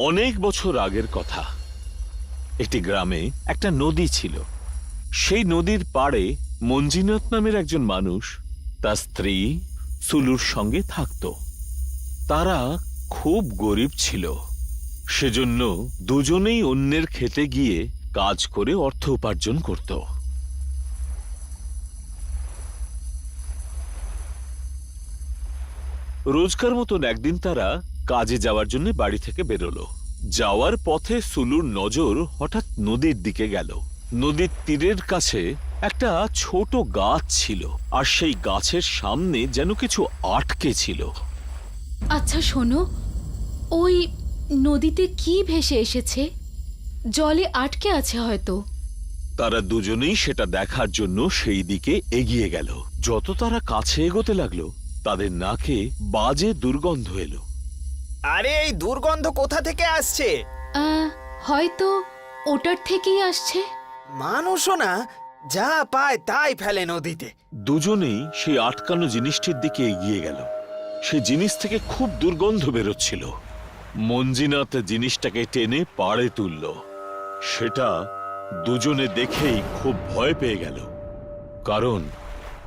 অনেক বছর আগের কথা। একটি গ্রামে একটা নদী ছিল। সেই নদীর পাড়ে মঞ্জিনাথ নামের একজন মানুষ তার স্ত্রী সুলুর সঙ্গে থাকত। তারা খুব গরিব ছিল। সেজন্য দুজনেই অন্যের খেতে গিয়ে কাজ করে অর্থ উপার্জন করত। রোজকার মতন একদিন তারা কাজে যাওয়ার জন্য বাড়ি থেকে বেরোলো। যাওয়ার পথে সুলুর নজর হঠাৎ নদীর দিকে গেল। নদীর তীরের কাছে একটা ছোট গাছ ছিল আর সেই গাছের সামনে যেন কিছু আটকে ছিল। আচ্ছা শোনো। ওই নদীতে কি ভেসে এসেছে? জলে আটকে আছে হয়তো। তারা দুজনেই সেটা দেখার জন্য সেই দিকে এগিয়ে গেল। যত তারা কাছে এগোতে লাগল তাদের নাকে বাজে দুর্গন্ধ এলো। আরে এই দুর্গন্ধ কোথা থেকে আসছে? আহ, হয়তো ওটার থেকেই আসছে। মানুষও না যা পায় তাই ফেলে নদীতে। দুজনেই সেই আটকানো জিনিসটির দিকে এগিয়ে গেল। সে জিনিস থেকে খুব দুর্গন্ধ বেরোচ্ছিল। মঞ্জিনাথ জিনিসটাকে টেনে পাড়ে তুলল। সেটা দুজনে দেখেই খুব ভয় পেয়ে গেল। কারণ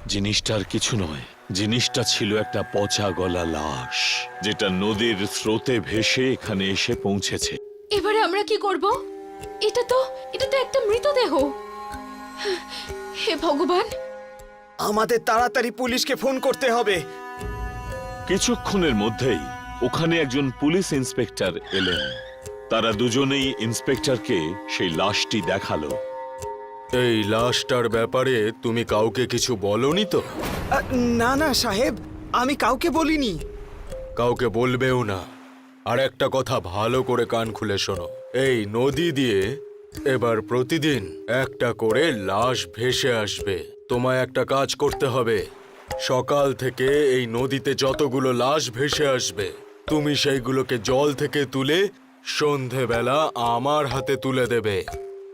জিনিসটার কিছু নয়। জিনিসটা ছিল একটা পচা গলা লাশ যেটা নদীর স্রোতে ভেসে এখানে এসে পৌঁছেছে। এবারে আমরা কি করব? এটা তো এটা তো একটা মৃতদেহ। হে ভগবান। আমাদের তাড়াতাড়ি পুলিশকে ফোন করতে হবে। কিছুক্ষণের মধ্যেই ওখানে একজন পুলিশ ইন্সপেক্টর এলেন। তারা দুজনেই ইন্সপেক্টরকে সেই লাশটি দেখাল। এই লাশটার ব্যাপারে তুমি কাউকে কিছু বলনি তো? না না সাহেব আমি কাউকে বলিনি। কাউকে বলবেও না। আর একটা কথা ভালো করে কান খুলে শোনো। এই নদী দিয়ে এবার প্রতিদিন একটা করে লাশ ভেসে আসবে। তোমায় একটা কাজ করতে হবে। সকাল থেকে এই নদীতে যতগুলো লাশ ভেসে আসবে তুমি সেইগুলোকে জল থেকে তুলে সন্ধেবেলা আমার হাতে তুলে দেবে।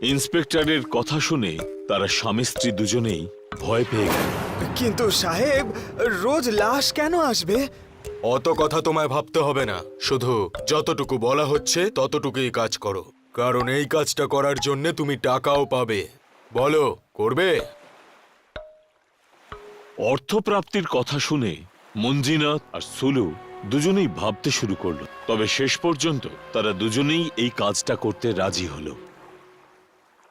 ইন্সপেক্টরের কথা শুনে তারা স্বামী স্ত্রী দুজনেই ভয় পেয়ে গেল। কিন্তু সাহেব রোজ লাশ কেন আসবে? অত কথা তোমায় ভাবতে হবে না। শুধু যতটুকু বলা হচ্ছে ততটুকুই কাজ করো। কারণ এই কাজটা করার জন্য তুমি টাকাও পাবে। বলো করবে? অর্থপ্রাপ্তির কথা শুনে মঞ্জিনাথ আর সুলু দুজনেই ভাবতে শুরু করল। তবে শেষ পর্যন্ত তারা দুজনেই এই কাজটা করতে রাজি হলো।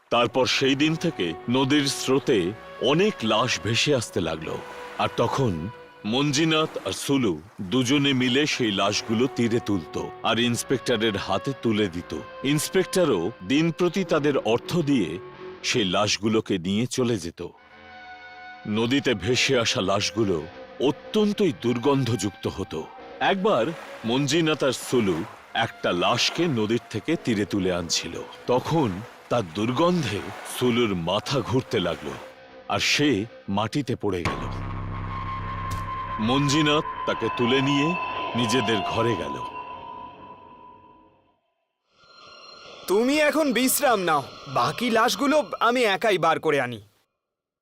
তারপর সেই দিন থেকে নদীর স্রোতে অনেক লাশ ভেসে আসতে লাগল। আর তখন মঞ্জিনাথ আর সুলু দুজনে মিলে সেই লাশগুলো তীরে তুলতো আর ইন্সপেক্টরের হাতে তুলে দিত। ইন্সপেক্টরও দিন প্রতি তাদের অর্থ দিয়ে সেই লাশগুলোকে নিয়ে চলে যেত। নদীতে ভেসে আসা লাশগুলো অত্যন্তই দুর্গন্ধযুক্ত হতো। একবার মঞ্জিনাথ আর সুলু একটা লাশকে নদীর থেকে তীরে তুলে আনছিল। তখন তার দুর্গন্ধে সুলুর মাথা ঘুরতে লাগল আর সে মাটিতে পড়ে গেল। মঞ্জিনাথ তাকে তুলে নিয়ে নিজেদের ঘরে গেল। তুমি এখন বিশ্রাম নাও। বাকি লাশগুলো আমি একাই বার করে আনি।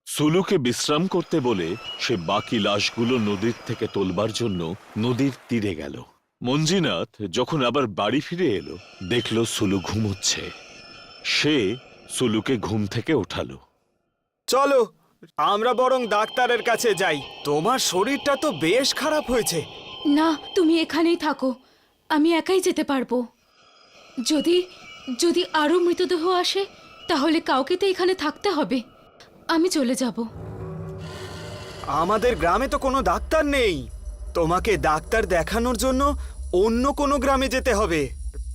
সুলুকে বিশ্রাম করতে বলে সে বাকি লাশগুলো নদীর থেকে তোলবার জন্য নদীর তীরে গেল। মঞ্জিনাথ যখন আবার বাড়ি ফিরে এলো দেখল সুলু ঘুমোচ্ছে। সে সুলুকে ঘুম থেকে ওঠালো। চলো আমরা বরং ডাক্তারের কাছে যাই। তোমার শরীরটা তো বেশ খারাপ হয়েছে। না তুমি এখানেই থাকো। আমি একাই যেতে পারব। যদি যদি আরও মৃতদেহ আসে তাহলে কাউকে তো এখানে থাকতে হবে। আমি চলে যাব। আমাদের গ্রামে তো কোনো ডাক্তার নেই। তোমাকে ডাক্তার দেখানোর জন্য অন্য কোনো গ্রামে যেতে হবে।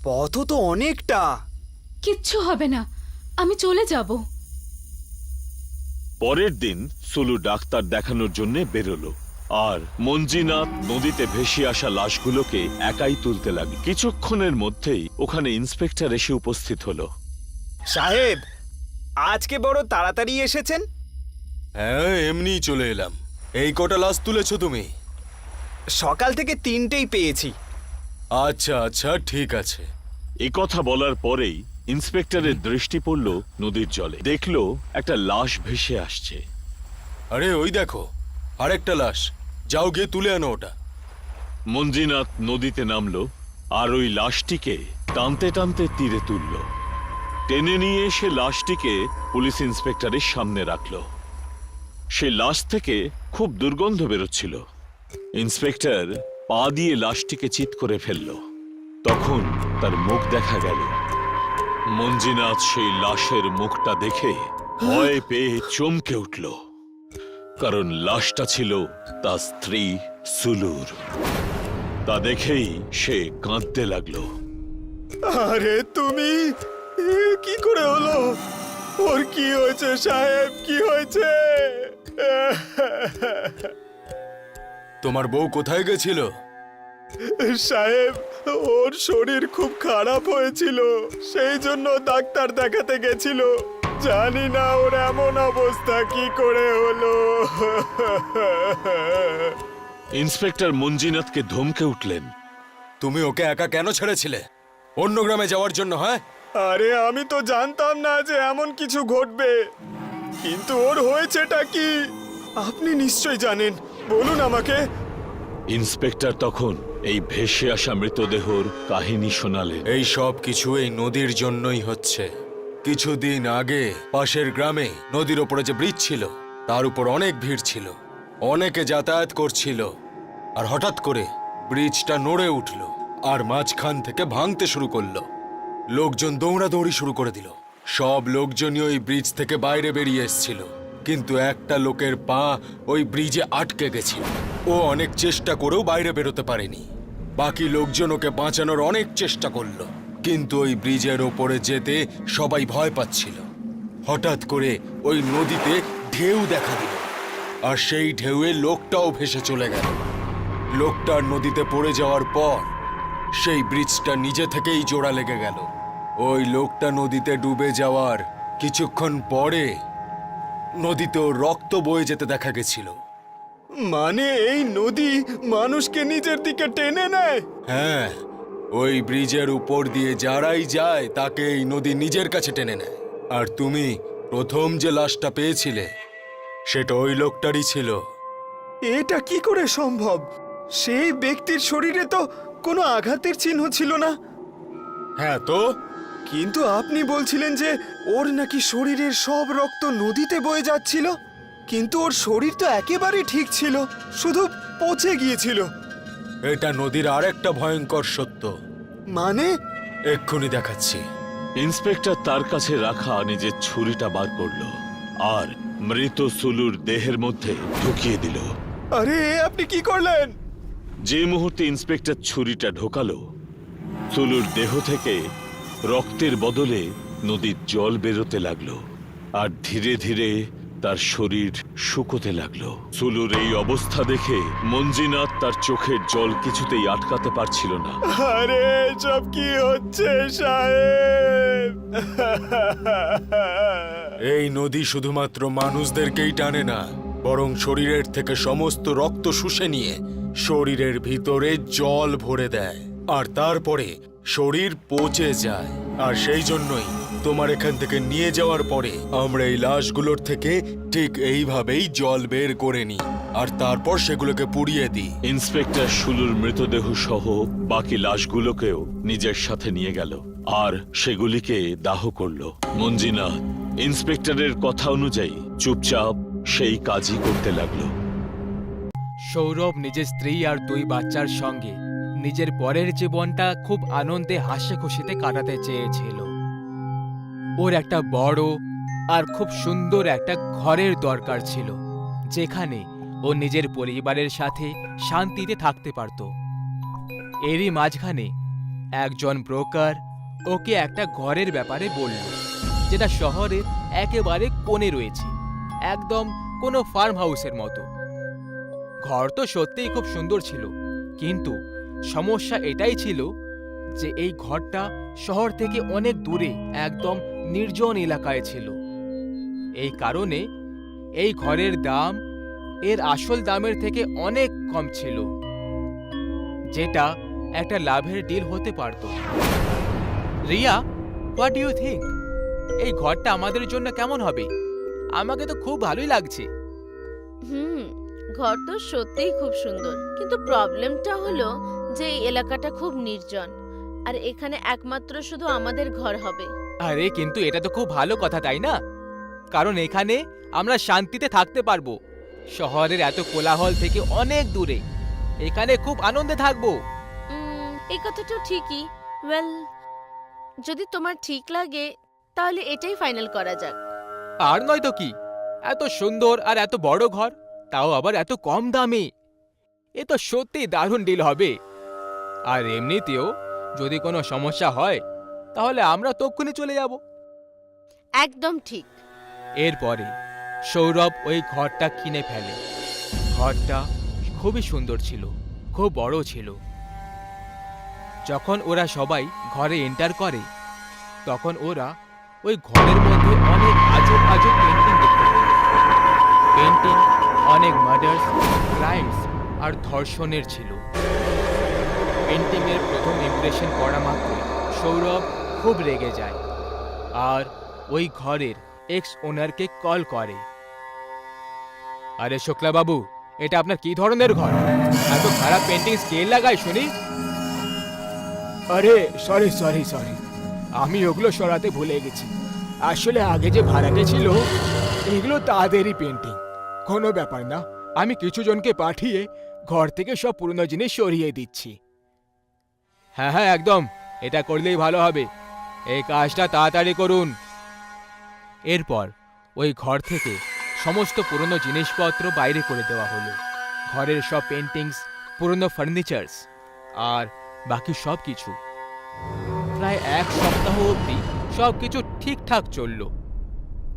পথ তো অনেকটা। কিচ্ছু হবে না। আমি চলে যাব। পরের দিন সুলু ডাক্তার দেখানোর জন্য বেরোলো। আর মঞ্জিনাথ নদীতে ভেসে আসা লাশগুলোকে একাই তুলতে লাগল। কিছুক্ষণের মধ্যেই ওখানে ইন্সপেক্টর এসে উপস্থিত হলো। সাহেব আজকে বড় তাড়াতাড়ি এসেছেন? হ্যাঁ এমনি চলে এলাম। এই কটা লাশ তুলেছো তুমি? সকাল থেকে তিনটেই পেয়েছি। আচ্ছা আচ্ছা ঠিক আছে। এ কথা বলার পরেই ইন্সপেক্টরের দৃষ্টি পড়ল নদীর জলে। দেখল একটা লাশ ভেসে আসছে। আরে ওই দেখো আরেকটা লাশ। যাও গিয়ে তুলে আনো ওটা। মঞ্জিনাথ নদীতে নামলো আর ওই লাশটিকে টানতে টানতে তীরে তুলল। টেনে নিয়ে সে লাশটিকে পুলিশ ইন্সপেক্টরের সামনে রাখল। সে লাশ থেকে খুব দুর্গন্ধ বেরোচ্ছিল। ইন্সপেক্টর পা দিয়ে লাশটিকে চিৎ করে ফেলল। তখন তার মুখ দেখা গেল। মঞ্জিনাথ সেই লাশের মুখটা দেখে ভয় পেয়ে চমকে উঠল। কারণ লাশটা ছিল তার স্ত্রী সুলুর। তা দেখেই সে কাঁদতে লাগল। আরে তুমি এ কি করে হলো? ওর কি হয়েছে সাহেব? কি হয়েছে? তোমার বউ কোথায় গেছিল? সাহেব ওর শরীর খুব খারাপ হয়েছিল সেই জন্য ডাক্তার দেখাতে গেছিল। জানি না ওর এমন অবস্থা কি করে হলো। ইন্সপেক্টর মঞ্জিনাথকে ধমকে উঠলেন। তুমি ওকে একা কেন ছেড়েছিলে? অন্য গ্রামে যাওয়ার জন্য হ্যাঁ? আরে আমি তো জানতাম না যে এমন কিছু ঘটবে। কিন্তু ওর হয়েছেটা কি? আপনি নিশ্চয় জানেন। বলুন আমাকে। ইন্সপেক্টর তখন এই ভেসে আসা মৃতদেহর কাহিনী শোনালেন এই সব কিছু এই নদীর জন্যই হচ্ছে। কিছুদিন আগে পাশের গ্রামে নদীর ওপরে যে ব্রিজ ছিল, তার উপর অনেক ভিড় ছিল। অনেকে যাতায়াত করছিল। আর হঠাৎ করে ব্রিজটা নড়ে উঠল আর মাঝখান থেকে ভাঙতে শুরু করল। লোকজন দৌড়াদৌড়ি শুরু করে দিল। সব লোকজনই ওই ব্রিজ থেকে বাইরে বেরিয়ে এসেছিল। কিন্তু একটা লোকের পা ওই ব্রিজে আটকে গেছিল। ও অনেক চেষ্টা করেও বাইরে বেরোতে পারেনি। বাকি লোকজন ওকে বাঁচানোর অনেক চেষ্টা করল। কিন্তু ওই ব্রিজের ওপরে যেতে সবাই ভয় পাচ্ছিল। হঠাৎ করে ওই নদীতে ঢেউ দেখা দিল। আর সেই ঢেউয়ে লোকটাও ভেসে চলে গেল। লোকটার নদীতে পড়ে যাওয়ার পর সেই ব্রিজটা নিজে থেকেই জোড়া লেগে গেল। ওই লোকটা নদীতে ডুবে যাওয়ার কিছুক্ষণ পরে নদীতেও রক্ত বয়ে যেতে দেখা গেছিল। মানে এই নদী মানুষকে নিজের দিকে টেনে নেয়? হ্যাঁ ওই ব্রিজের উপর দিয়ে যারাই যায় তাকে এই নদী নিজের কাছে টেনে নেয়। আর তুমি প্রথম যে লাশটা পেয়েছিলে সেটা ওই লোকটারই ছিল। এটা কি করে সম্ভব? সেই ব্যক্তির শরীরে তো কোনো আঘাতের চিহ্ন ছিল না। হ্যাঁ তো? কিন্তু আপনি বলছিলেন যে ওর নাকি শরীরের সব রক্ত নদীতে বয়ে যাচ্ছিল। কিন্তু ওর শরীর তো একেবারেই ঠিক ছিল শুধু পচে গিয়েছিল। এটা নদীর আরেকটা ভয়ঙ্কর সত্য। মানে? এক্ষুনি দেখাচ্ছি। ইন্সপেক্টর তার কাছে রাখা নিজের ছুরিটা বার করল আর মৃত সুলুর দেহের মধ্যে ঢুকিয়ে দিল। আরে আপনি কি করলেন? যে মুহূর্তে ইন্সপেক্টর ছুরিটা ঢোকালো সুলুর দেহ থেকে রক্তের বদলে নদীর জল বেরোতে লাগল আর ধীরে ধীরে তার শরীর শুকোতে লাগল। সুলুর এই অবস্থা দেখে মঞ্জিনাথ তার চোখের জল কিছুতেই আটকাতে পারছিল না। আরে সব কি হচ্ছে সাহেব? এই নদী শুধুমাত্র মানুষদেরকেই টানে না বরং শরীরের থেকে সমস্ত রক্ত শুষে নিয়ে শরীরের ভিতরে জল ভরে দেয়। আর তারপরে শরীর পচে যায়। আর সেই জন্যই তোমার এখান থেকে নিয়ে যাওয়ার পরে আমরা এই লাশগুলোর থেকে ঠিক এইভাবেই জল বের করে নিই। আর তারপর সেগুলোকে পুড়িয়ে দিই। ইন্সপেক্টর সুলুর মৃতদেহ সহ বাকি লাশগুলোকেও নিজের সাথে নিয়ে গেল আর সেগুলিকে দাহ করল। মঞ্জিনাথ ইন্সপেক্টরের কথা অনুযায়ী চুপচাপ সেই কাজই করতে লাগল। সৌরভ নিজের স্ত্রী আর দুই বাচ্চার সঙ্গে নিজের পরের জীবনটা খুব আনন্দে হাসি খুশিতে কাটাতে চেয়েছিল। ওর একটা বড় আর খুব সুন্দর একটা ঘরের দরকার ছিল, যেখানে ও নিজের পরিবারের সাথে শান্তিতে থাকতে পারত। এরই মাঝখানে একজন ব্রোকার ওকে একটা ঘরের ব্যাপারে বলল, যেটা শহরের একেবারে কোণে রয়েছে, একদম কোনো ফার্ম হাউসের মতো। ঘর তো সত্যিই খুব সুন্দর ছিল, কিন্তু সমস্যা এটাই ছিল যে এই ঘরটা শহর থেকে অনেক দূরে, একদম নির্জন এলাকায় ছিল। এই কারণে এই ঘরের দাম এর আসল দামের থেকে অনেক কম ছিল, যেটা একটা লাভের ডিল হতে পারত। রিয়া হোয়াট ইউ থিঙ্ক এই ঘরটা আমাদের জন্য কেমন হবে? আমাকে তো খুব ভালোই লাগছে। হুম, ঘর তো সত্যিই খুব সুন্দর, কিন্তু প্রবলেমটা হলো যে এই এলাকাটা খুব নির্জন। আর এখানে একমাত্র শুধু আমাদের ঘর হবে। আরে কিন্তু এটা তো খুব ভালো কথা তাই না? কারণ এখানে আমরা শান্তিতে থাকতে পারব। শহরের এত কোলাহল থেকে অনেক দূরে। এখানে খুব আনন্দে থাকব। উম, এই কথাটা ঠিকই। ওয়েল যদি তোমার ঠিক লাগে তাহলে এটাই ফাইনাল করা যাক। আর নয় তো কি? এত সুন্দর আর এত বড় ঘর তাও আবার এত কম দামে। এ তো সত্যি দারুণ ডিল হবে। আর এমনিতেও যদি কোনো সমস্যা হয় তাহলে আমরা তক্ষুনি চলে যাব। একদম ঠিক। এরপরে সৌরভ ওই ঘরটা কিনে ফেলে। ঘরটা খুবই সুন্দর ছিল খুব বড় ছিল। যখন ওরা সবাই ঘরে এন্টার করে তখন ওরা ওই ঘরের মধ্যে অনেক আজব আজব পেন্টিং দেখতে পেল। পেন্টিং অনেক মার্ডার্স ক্রাইমস আর ধর্ষণের ছিল। পেন্টিংয়ের প্রথম ইমপ্রেশন পড়া মাত্র সৌরভ খুব রেগে যায় আর ওই ঘরের এক্স ওনারকে কল করে। আরে শুক্লা বাবু এটা আপনার কি ধরনের ঘর? এত খারাপ পেন্টিং স্কেল লাগায় শুনি। আরে সরি সরি সরি আমি ওগুলো সরাতে ভুলে গেছি। আসলে আগে যে ভাড়াটে ছিল, এগুলো তাদেরই পেন্টিং কোনো ব্যাপার না, আমি কিছু জনকে পাঠিয়ে ঘর থেকে সব পুরনো জিনিস সরিয়ে দিচ্ছি। হ্যাঁ হ্যাঁ একদম। এটা করলেই ভালো হবে। এই কাজটা তাড়াতাড়ি করুন। এরপর ওই ঘর থেকে সমস্ত পুরনো জিনিসপত্র বাইরে করে দেওয়া হলো। ঘরের সব পেন্টিংস পুরনো ফার্নিচার্স আর বাকি সব কিছু। প্রায় এক সপ্তাহ অবধি সব কিছু ঠিকঠাক চলল।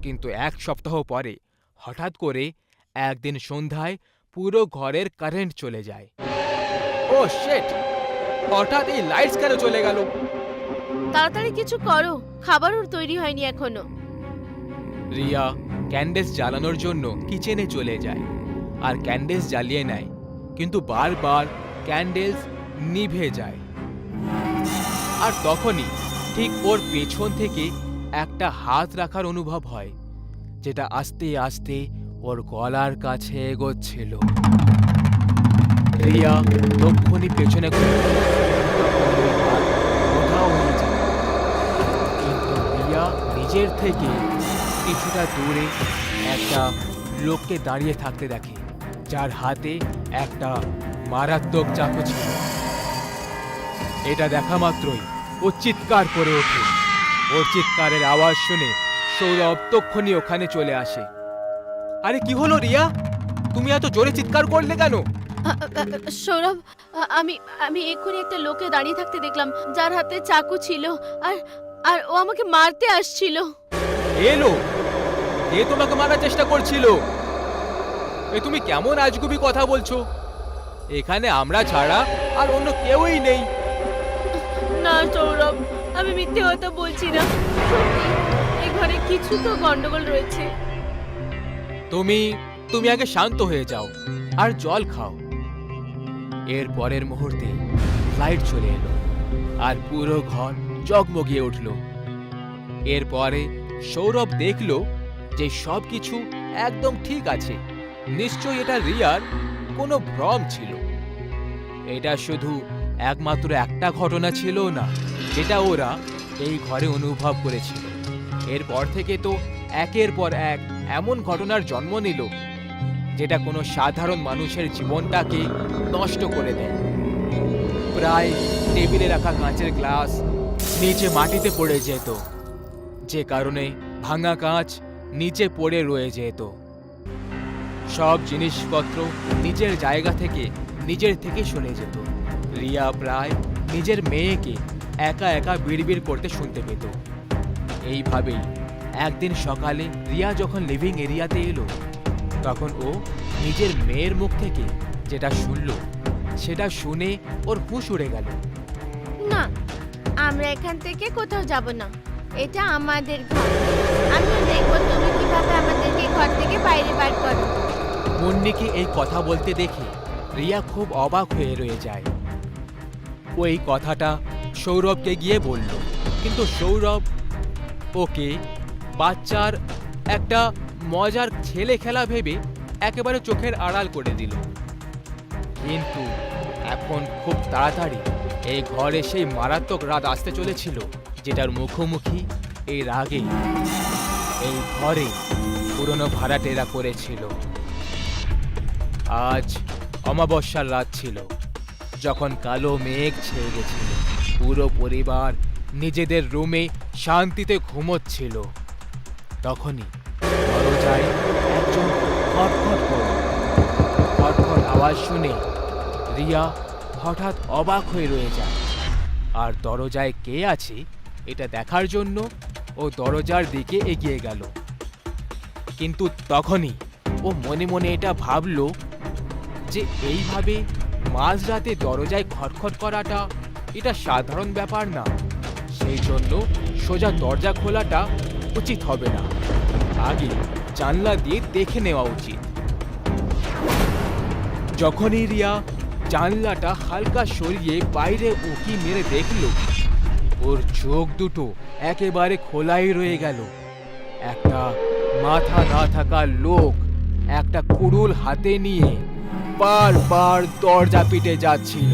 কিন্তু এক সপ্তাহ পরে হঠাৎ করে একদিন সন্ধ্যায় পুরো ঘরের কারেন্ট চলে যায়। ও শেট হঠাৎ এই লাইটস কেন চলে গেল? তাড়াতাড়ি কিছু করো খাবারও তৈরি হয়নি এখনও। রিয়া ক্যান্ডেস জ্বালানোর জন্য কিচেনে চলে যায়। আর ক্যান্ডেস জ্বালিয়ে নেয় কিন্তু বারবার ক্যান্ডেলস নিভে যায়। আর তখনই ঠিক ওর পেছন থেকে একটা হাত রাখার অনুভব হয় যেটা আস্তে আস্তে ওর গলার কাছে এগোচ্ছিল। রিয়া তক্ষুনি পেছনে নিজের থেকে কিছুটা দূরে একটা লোককে দাঁড়িয়ে থাকতে দেখে, যার হাতে একটা মারাত্মক চাকু ছিল। এটা দেখা মাত্রই ও চিৎকার করে ওঠে। ওর চিৎকারের আওয়াজ শুনে সৌরভ তক্ষুনি ওখানে চলে আসে। আরে, কি হলো রিয়া? তুমি এত জোরে চিৎকার করলে কেন? সৌরভ আমি আমি এক্ষুনি একটা লোকে দাঁড়িয়ে থাকতে দেখলাম, যার হাতে চাকু ছিল। আর আর ও আমাকে মারতে আসছিল। এলো। এ তোমাকে মারার চেষ্টা করছিল। এ তুমি কেমন আজগুবি কথা বলছো? এখানে আমরা ছাড়া আর অন্য কেউই নেই। না সৌরভ আমি মিথ্যে কথা বলছি না। সত্যি এই ঘরে কিছু তো গন্ডগোল রয়েছে। তুমি তুমি আগে শান্ত হয়ে যাও আর জল খাও। এর পরের মুহূর্তে লাইট চলে এলো আর পুরো ঘর জগমগিয়ে উঠল। এরপরে সৌরভ দেখল যে সব কিছু একদম ঠিক আছে। নিশ্চয়ই এটা রিয়ার কোনো ভ্রম ছিল। এটা শুধু একমাত্র একটা ঘটনা ছিল না, যেটা ওরা এই ঘরে অনুভব করেছিল। এরপর থেকে তো একের পর এক এমন ঘটনার জন্ম নিল, যেটা কোনো সাধারণ মানুষের জীবনটাকে নষ্ট করে দেয়। প্রায় টেবিলে রাখা কাঁচের গ্লাস নিচে মাটিতে পড়ে যেত। যে কারণে ভাঙা কাঁচ নিচে পড়ে রয়ে যেত। সব জিনিসপত্র নিজের জায়গা থেকে, নিজের থেকে সরে যেত। রিয়া প্রায় নিজের মেয়েকে একা একা বিড়বিড় করতে শুনতে পেত। এইভাবেই একদিন সকালে রিয়া যখন লিভিং এরিয়াতে এলো, তখন ও নিজের মেয়ের মুখ থেকে যেটা শুনল, সেটা শুনে ওর হুঁশ উড়ে গেল। আমরা এখান থেকে কোথাও যাব না। এটা আমাদের ঘর। আমিও দেখব তুমি কীভাবে আমাদেরকে ঘর থেকে বাইরে বার করো। মুন্নিকে এই কথা বলতে দেখে রিয়া খুব অবাক হয়ে রয়ে যায়। ওই কথাটা সৌরভকে গিয়ে বলল। কিন্তু সৌরভ ওকে বাচ্চার একটা মজার ছেলে খেলা ভেবে একেবারে চোখের আড়াল করে দিল। কিন্তু এখন খুব তাড়াতাড়ি এই ঘরে সেই মারাত্মক রাত আসতে চলেছিল, যেটার মুখোমুখি এর আগে এই ঘরে পুরনো ভাড়াটেরা করেছিল আজ অমাবস্যার রাত ছিল, যখন কালো মেঘ ছেয়ে গেছিল, পুরো পরিবার নিজেদের রুমে শান্তিতে ঘুমোচ্ছিল। তখনই একজন করল। আওয়াজ শুনে রিয়া হঠাৎ অবাক হয়ে রয়ে যায়। আর দরজায় কে আছে, এটা দেখার জন্য ও দরজার দিকে এগিয়ে গেল। কিন্তু তখনই ও মনে মনে এটা ভাবলো যে এইভাবে মাঝরাতে দরজায় খটখট করাটা এটা সাধারণ ব্যাপার না। সেই জন্য সোজা দরজা খোলাটা উচিত হবে না। আগে জানলা দিয়ে দেখে নেওয়া উচিত। যখনই রিয়া জানলাটা হালকা সরিয়ে বাইরে উঁকি মেরে দেখল। ওর চোখ দুটো একেবারে খোলাই রয়ে গেল। একটা মাথা না থাকা লোক, একটা কুড়ুল হাতে নিয়ে বারবার দরজা পিটে যাচ্ছিল।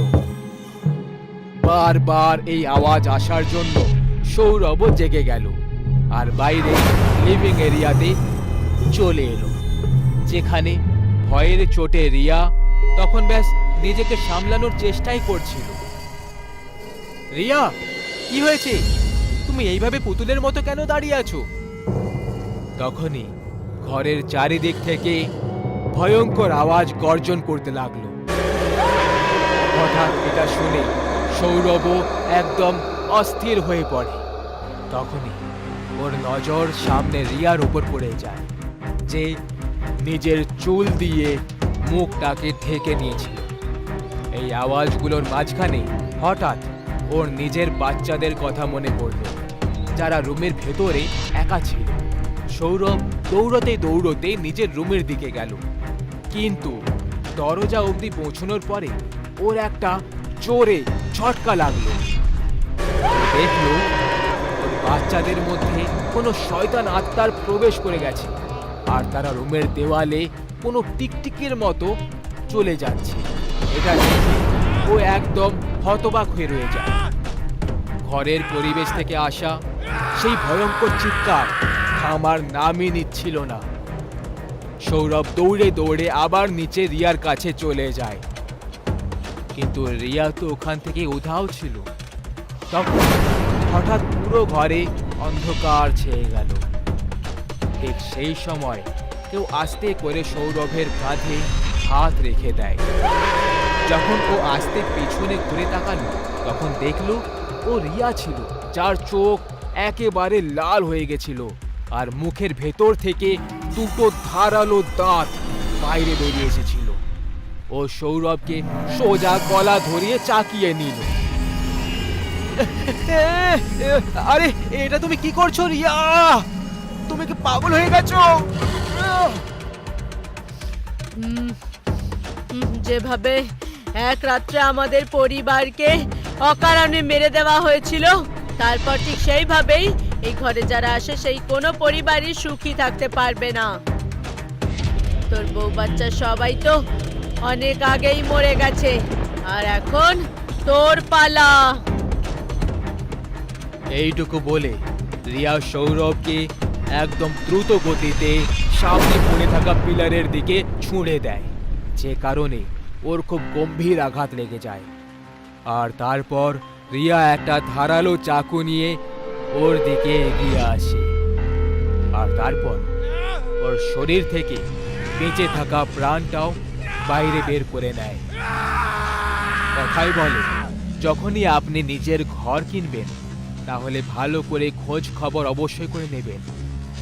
বারবার এই আওয়াজ আসার জন্য সৌরভও জেগে গেল আর বাইরে লিভিং এরিয়াতে চলে এলো। যেখানে ভয়ের চোটে রিয়া, তখন ব্যাস নিজেকে সামলানোর চেষ্টাই করছিল। রিয়া, কি হয়েছে? তুমি এইভাবে পুতুলের মতো কেন দাঁড়িয়ে আছো? তখনই ঘরের চারিদিক থেকে ভয়ঙ্কর আওয়াজ গর্জন করতে লাগল। হঠাৎ এটা শুনে সৌরভও একদম অস্থির হয়ে পড়ে। তখনই ওর নজর সামনে রিয়ার উপর পড়ে যায়, যে নিজের চুল দিয়ে মুখটাকে ঢেকে নিয়েছিল। এই আওয়াজগুলোর মাঝখানে হঠাৎ ওর নিজের বাচ্চাদের কথা মনে পড়ল। যারা রুমের ভেতরে একা ছিল। সৌরভ দৌড়তে দৌড়তে নিজের রুমের দিকে গেল। কিন্তু দরজা অবধি পৌঁছানোর পরে ওর একটা জোরে ঝটকা লাগল। দেখল ওর বাচ্চাদের মধ্যে কোনো শয়তান আত্মার প্রবেশ করে গেছে আর তারা রুমের দেওয়ালে কোনো টিকটিকির মতো চলে যাচ্ছে। এটা ও একদম হতবাক হয়ে রয়ে যায়। ঘরের পরিবেশ থেকে আসা সেই ভয়ঙ্কর চিৎকার থামার নামই নিচ্ছিল না। সৌরভ দৌড়ে দৌড়ে আবার নিচে রিয়ার কাছে চলে যায়। কিন্তু রিয়া তো ওখান থেকে উধাও ছিল। তখন হঠাৎ পুরো ঘরে অন্ধকার ছেয়ে গেল। ঠিক সেই সময় কেউ আস্তে করে সৌরভের কাঁধে হাত রেখে দেয়। যখন ও আস্তে পেছনে ঘুরে তাকালো তখন দেখল ও রিয়া ছিল যার চোখ একেবারে লাল হয়ে গেছিল আর মুখের ভেতর থেকে দুটো ধারালো দাঁত বাইরে বেরিয়ে এসেছিল। ও সৌরভকে সোজা গলা ধরিয়ে চাকিয়ে নিল। আরে এটা তুমি কি করছ রিয়া? তুমি কি পাগল হয়ে গেছো? যেভাবে এক রাত্রে আমাদের পরিবারকে অকারণে মেরে দেওয়া হয়েছিল। তারপর ঠিক সেইভাবেই এই ঘরে যারা আসে, সেই কোনো পরিবারই সুখী থাকতে পারবে না। তোর বউ বাচ্চা সবাই তো অনেক আগেই মরে গেছে। আর এখন তোর পালা। এইটুকু বলে রিয়া সৌরভকে একদম দ্রুত গতিতে সামনে পড়ে থাকা পিলারের দিকে ছুঁড়ে দেয়। যে কারণে ওর খুব গম্ভীর আঘাত লেগে যায়। আর তারপর রিয়া একটা ধারালো চাকু নিয়ে ওর দিকে এগিয়ে আসে। আর তারপর ওর শরীর থেকে বেঁচে থাকা প্রাণটাও বাইরে বের করে নেয়। কথাই বলে, যখনই আপনি নিজের ঘর কিনবেন, তাহলে ভালো করে খোঁজ খবর অবশ্যই করে নেবেন।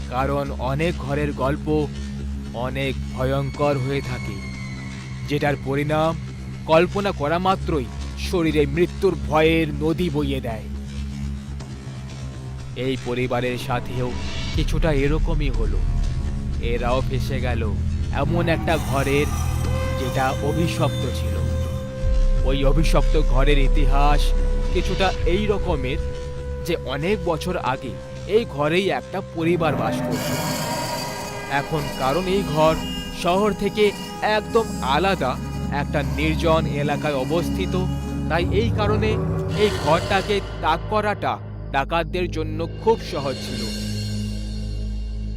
কারণ অনেক ঘরের গল্প অনেক ভয়ঙ্কর হয়ে থাকে। যেটার পরিণাম কল্পনা করা মাত্রই শরীরে মৃত্যুর ভয়ের নদী বইয়ে দেয়। এই পরিবারের সাথেও কিছুটা এরকমই হলো। এরাও ফেসে গেল এমন একটা ঘরের যেটা অভিশপ্ত ছিল। ওই অভিশপ্ত ঘরের ইতিহাস কিছুটা এই রকমের যে অনেক বছর আগে এই ঘরেই একটা পরিবার বাস করত। এখন কারণ এই ঘর শহর থেকে একদম আলাদা একটা নির্জন এলাকায় অবস্থিত। তাই এই কারণে এই ঘরটাকে তাক করাটা ডাকাতদের জন্য খুব সহজ ছিল।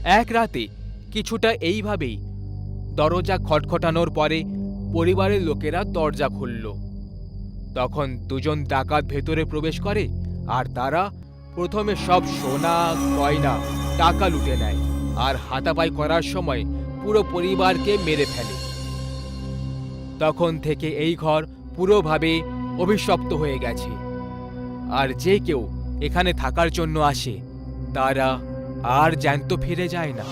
এক রাতে কিছুটা এইভাবেই দরজা খটখটানোর পরে পরিবারের লোকেরা দরজা খুলল। তখন দুজন ডাকাত ভেতরে প্রবেশ করে আর তারা প্রথমে সব সোনা, গয়না, টাকা লুটে নেয় আর হাতাপাই করার সময় পুরো পরিবারকে মেরে ফেলে। তখন থেকে এই ঘর পুরোভাবে অভিশপ্ত হয়ে গেছে। আর যে কেউ এখানে থাকার জন্য আসে, তারা আর জ্যান্ত ফিরে যায় না।